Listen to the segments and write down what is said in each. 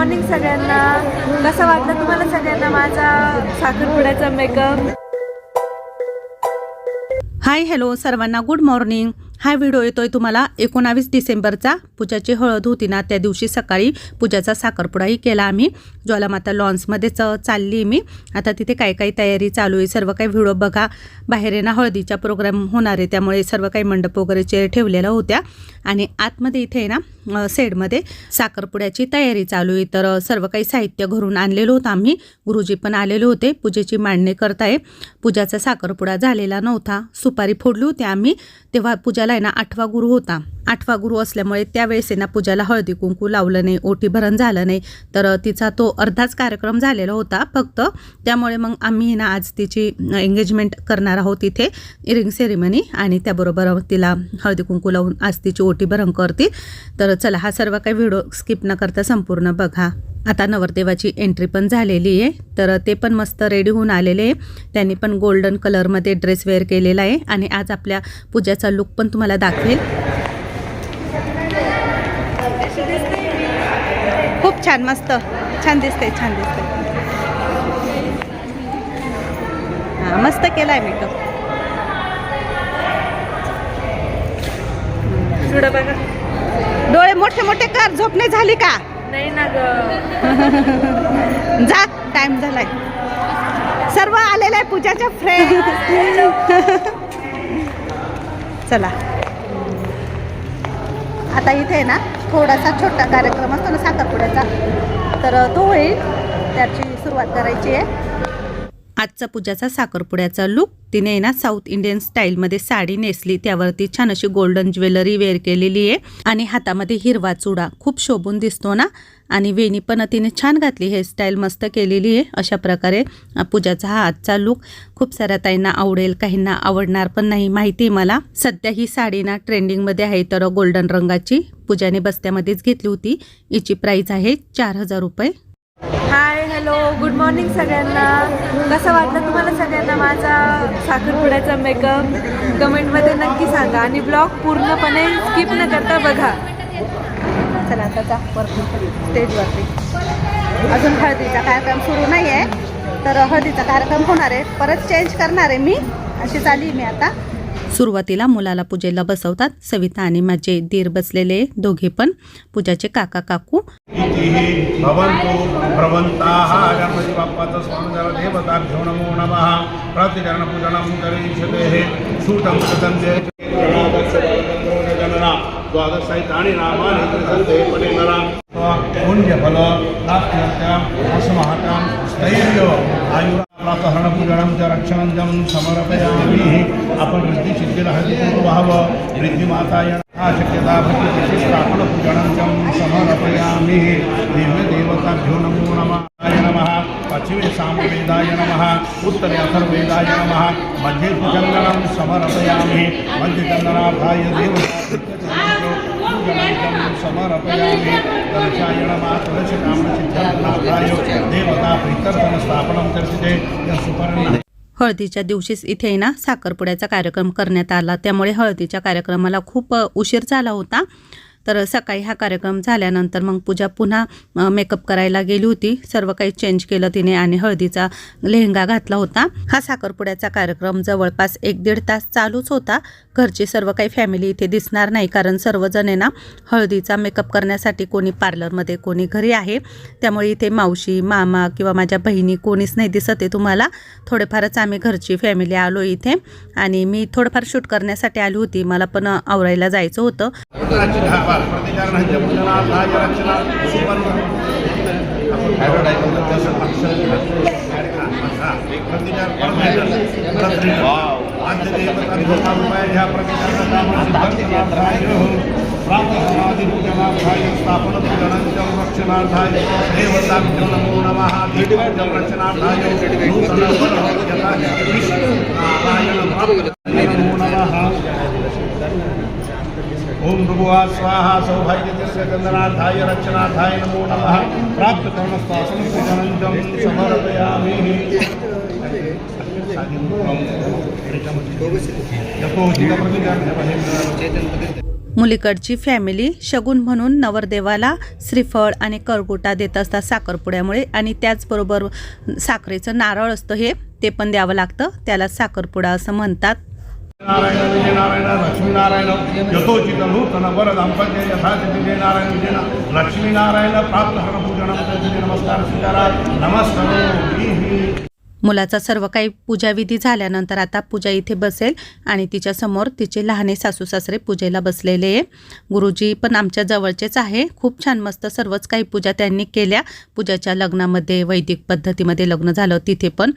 Morning सगळ्यांना. कसं वाटलं तुम्हाला सगळ्यांना माझा साखरपुड्याचा मेकअप हाय हॅलो सर्वांना गुड मॉर्निंग हा व्हिडिओ येतोय तुम्हाला एकोणावीस डिसेंबरचा. पूजाची हळद होती ना त्या दिवशी सकाळी पूजाचा साखरपुडाही केला आम्ही. ज्वालामाता लॉन्समध्येच चालली मी. आता तिथे काय काय तयारी चालू आहे सर्व काही व्हिडिओ बघा. बाहेर आहे ना हळदीचा प्रोग्राम होणार आहे त्यामुळे सर्व काही मंडप वगैरे चेअर ठेवलेल्या होत्या. आणि आतमध्ये इथे आहे ना सेडमध्ये साखरपुड्याची तयारी चालू आहे. तर सर्व काही साहित्य घरून आणलेलं होतं आम्ही. गुरुजी पण आलेले होते पूजेची मांडणी करताय. पूजाचा साखरपुडा झालेला नव्हता. सुपारी फोडली होती आम्ही. तेव्हा पूजाला आहे ना आठवा गुरु होता. आठवा गुरु असल्यामुळे त्यावेळेस आहे ना पूजाला हळदी कुंकू लावलं नाही ओटी भरण झालं नाही. तर तिचा तो अर्धाच कार्यक्रम झालेला होता फक्त. त्यामुळे मग आम्ही ना आज तिची एंगेजमेंट करणार आहोत इथे रिंग सेरेमनी आणि त्याबरोबर तिला हळदी कुंकू लावून आज तिची ओटी भरण करते तर चला हा सर्व काही व्हिडिओ स्किप न करता संपूर्ण बघा. आता नवरदेवाची एंट्री पण झालेली आहे. तर ते पण मस्त रेडी होऊन आलेले आहे. त्यांनी पण गोल्डन कलरमध्ये ड्रेस वेअर केलेला आहे. आणि आज आपल्या पूजाचा लुक पण तुम्हाला दाखवेल. खूप छान मस्त. छान दिसते छान दिसते हां मस्त केला आहे मेकअप डोळे मोठे मोठे कर झोपणे झाली का? नाही ना ग. जा टाइम झालाय. सर्व आलेले आहे पूजाच्या फ्रेंड चला. आता इथे आहे ना थोडासा छोटा कार्यक्रम असतो ना साखरपुड्याचा. तर तो होईल. त्याची सुरुवात करायची आहे. आजचा पूजाचा साखरपुड्याचा लुक तिने ना साऊथ इंडियन स्टाईलमध्ये साडी नेसली. त्यावरती छान अशी गोल्डन ज्वेलरी वेअर केलेली आहे. आणि हातामध्ये हिरवा चुडा. खूप शोभून दिसतो ना. आणि वेणी पण तिने छान घातली. हेअरस्टाईल मस्त केलेली आहे. अशा प्रकारे पूजाचा हा आजचा लुक खूप साऱ्या ताईंना आवडेल. काहींना आवडणार पण नाही. माहिती आहे मला. सध्या ही साडी ना ट्रेंडिंगमध्ये आहे. तर गोल्डन रंगाची. पूजाने बस्त्यामध्येच घेतली होती. हिची प्राईस आहे चार हजार रुपये. हॅलो गुड मॉर्निंग सगळ्यांना. कसं वाटलं तुम्हाला सगळ्यांना माझा साखरपुड्याचा मेकअप कमेंटमध्ये नक्की सांगा आणि ब्लॉग पूर्णपणे स्किप न करता बघा. चला आता जा वरती स्टेजवरती अजून हळदीचा कार्यक्रम सुरू नाही आहे तर हळदीचा कार्यक्रम होणार आहे. परत चेंज करणार आहे मी. अशी चाली मी आता. सुरुवातीला मुलाला पूजेला बसवतात. सविता आणि माझे दीर बसलेले दोघे पण पूजाचे काका काकू. इतिः भवन्तु बाप्पाचं स्वामी देवताभ्यो नमो द्वादशैतानि नामानि कृतन्ते पुण्यफल स्थैर्य च रक्षणं समर्पयामि. आपण रिद्धी सिद्धिरहति पूर्वभाव रिद्धिमाताय शक्यता स्थापनपूजनं चं समर्पयामि देवदेवताभ्यो नमो नमाय नमः. पश्चिमे सामवेदाय नमः. उत्तरे अथर्वेदाय नमः. मध्ये चन्दनं समर्पयामि मध्यचन्दनाभाय देवता समर्पयामि कलशाय नमः. कलशकामचिद्धनाभाय देवता प्रीत्यर्थनस्थापनं कर्तते. सुपर्ण हळदीच्या दिवशीच इथे ना साखरपुड्याचा कार्यक्रम करण्यात आला. त्यामुळे हळदीच्या कार्यक्रमाला खूप उशीर झाला होता. तर सकाळी हा कार्यक्रम झाल्यानंतर मग पूजा पुन्हा मेकअप करायला गेली होती. सर्व काही चेंज केलं तिने आणि हळदीचा लेहंगा घातला होता. हा साखरपुड्याचा कार्यक्रम जवळपास एक दीड तास चालूच होता. घरची सर्व काही फॅमिली इथे दिसणार नाही कारण सर्वजण आहे ना हळदीचा मेकअप करण्यासाठी कोणी पार्लरमध्ये कोणी घरी आहे. त्यामुळे इथे मावशी मामा किंवा माझ्या बहिणी कोणीच नाही दिसत आहे तुम्हाला. थोडेफारच आम्ही घरची फॅमिली आलो इथे. आणि मी थोडंफार शूट करण्यासाठी आली होती. मला पण आवरायला जायचं होतं. प्रतिचरणस्य पूजनार्थाय रचना सुपर्ण स्थापनपूजनार्थाय देवताभ्यो नमो नमः दीपजल रचनार्थाय नमो नमः ओम भगवा स्वाहा सौभाग्यतीर्थचंदनाथाय रक्षनाथाय नमो नमः। प्राप्तकर्मस्तासनं पूजनं समर्पयामि। मुलीकडची फॅमिली शगुन म्हणून नवरदेवाला श्रीफळ आणि करगुटा देत असतात साखरपुड्यामुळे आणि त्याचबरोबर साखरेचं नारळ असतं हे ते पण द्यावं लागतं त्याला साखरपुडा असं म्हणतात. नारायण विजय नारायण लक्ष्मी नारायण यथोचित नूतन वर दाम्पत्य यथाचित विजय नारायण विजय लक्ष्मी नारायण प्राप्त पूजन नमस्कार स्वीकारा नमस्कार मुलाचा सर्व काही पूजाविधी झाल्यानंतर आता पूजा इथे बसेल आणि तिच्यासमोर तिचे लहाने सासू सासरे पूजेला बसलेले आहे. गुरुजी पण आमच्या जवळचेच आहे. खूप छान मस्त सर्वच काही पूजा त्यांनी केल्या. पूजाच्या लग्नामध्ये वैदिक पद्धतीमध्ये लग्न झालं तिथे पण.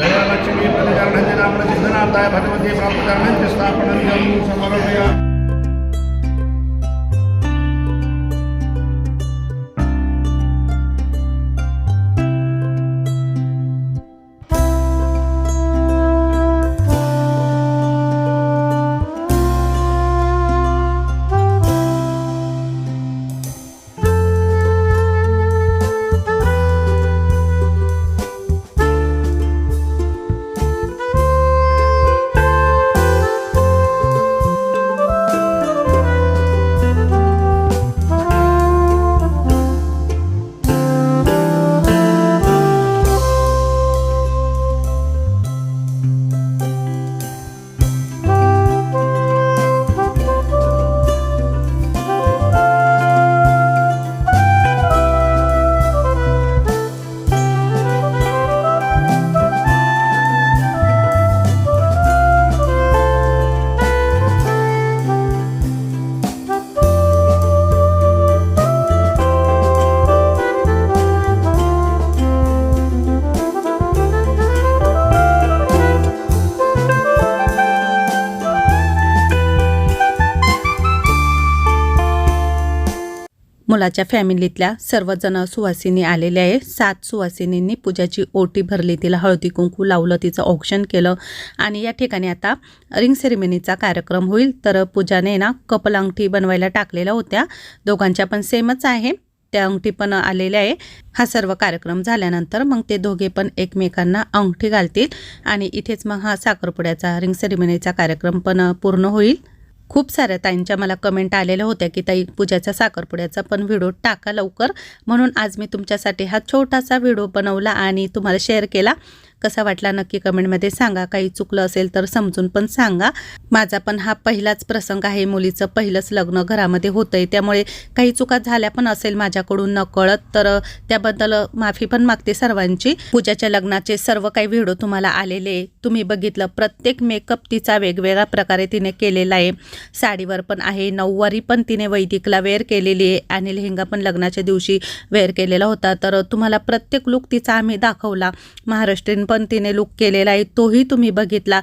जयलक्ष्मी प्रतिकरणाचे नाम सिद्धनाथाय भगवती प्राप्तकरणांचे स्थापनं समर्पया मुलाच्या फॅमिलीतल्या सर्वजण सुवासिनी आलेले आहे सात सुवासिनींनी पूजाची ओटी भरली. तिला हळदी कुंकू लावलं. तिचं औक्षण केलं. आणि या ठिकाणी आता रिंग सेरेमनीचा कार्यक्रम होईल. तर पूजाने ना कपल अंगठी बनवायला टाकलेल्या होत्या. दोघांच्या पण सेमच आहे. त्या अंगठी पण आलेल्या आहे. हा सर्व कार्यक्रम झाल्यानंतर मग ते दोघे पण एकमेकांना अंगठी घालतील. आणि इथेच मग हा साखरपुड्याचा रिंग सेरेमनीचा कार्यक्रम पण पूर्ण होईल. खूप साऱ्या ताईंच्या मला कमेंट आलेल्या होत्या की ताई पूजाच्या साखरपुड्याचा पण व्हिडिओ टाका लवकर. म्हणून आज मी तुमच्यासाठी हा छोटासा व्हिडिओ बनवला आणि तुम्हाला शेअर केला. कसा वाटला नक्की कमेंटमध्ये सांगा. काही चुकलं असेल तर समजून पण सांगा. माझा पण हा पहिलाच प्रसंग आहे. मुलीचं पहिलंच लग्न घरामध्ये होतंय. त्यामुळे काही चुका झाल्या पण असेल माझ्याकडून नकळत तर त्याबद्दल माफी पण मागते सर्वांची. पूजाच्या लग्नाचे सर्व काही व्हिडिओ तुम्हाला आलेले तुम्ही बघितलं प्रत्येक मेकअप तिचा वेगवेगळ्या प्रकारे तिने केलेला आहे. साडीवर पण आहे नऊवारी पण तिने वैदिकला वेअर केलेली आहे आणि लेहंगा पण लग्नाच्या दिवशी वेअर केलेला होता. तर तुम्हाला प्रत्येक लुक तिचा आम्ही दाखवला. महाराष्ट्रीयन पण तिने लुक केलेला आहे तोही तुम्ही बघितला.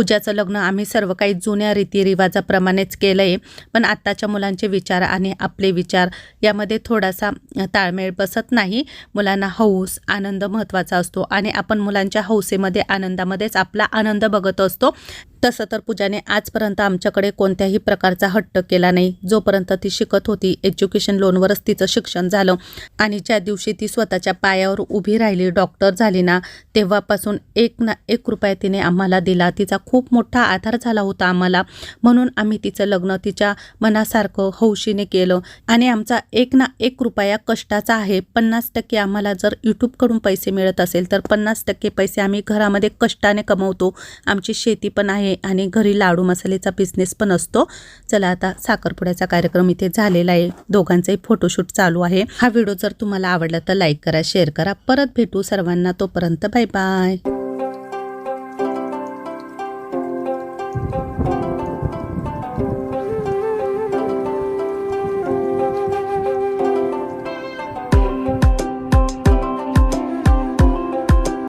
पूजाचं लग्न आम्ही सर्व काही जुन्या रीतिरिवाजाप्रमाणेच केलं आहे पण आत्ताच्या मुलांचे विचार आणि आपले विचार यामध्ये थोडासा ताळमेळ बसत नाही. मुलांना हौस आनंद महत्त्वाचा असतो आणि आपण मुलांच्या हौसेमध्ये आनंदामध्येच आपला आनंद बघत असतो. तसं तर पूजाने आजपर्यंत आमच्याकडे कोणत्याही प्रकारचा हट्ट केला नाही. जोपर्यंत ती शिकत होती एज्युकेशन लोनवरच तिचं शिक्षण झालं. आणि ज्या दिवशी ती स्वतःच्या पायावर उभी राहिली डॉक्टर झाली ना तेव्हापासून एक ना एक रुपया तिने आम्हाला दिला. तिचा खूप मोठा आधार झाला होता आम्हाला. म्हणून आम्ही तिचं लग्न तिच्या मनासारखं हौशीने केलं. आणि आमचा एक ना एक रुपया कष्टाचा आहे. पन्नास टक्के आम्हाला जर यूट्यूबकडून पैसे मिळत असेल तर पन्नास टक्के पैसे आम्ही घरामध्ये कष्टाने कमवतो. आमची शेती पण आहे. आणि घरी लाडू मसाल्याचा बिझनेस पण असतो. चला आता साखरपुड्याचा कार्यक्रम इथे झालेला आहे. दोघांचाही फोटोशूट चालू आहे. हा व्हिडिओ जर तुम्हाला आवडला तर लाईक करा शेअर करा. परत भेटू सर्वांना. तोपर्यंत बाय बाय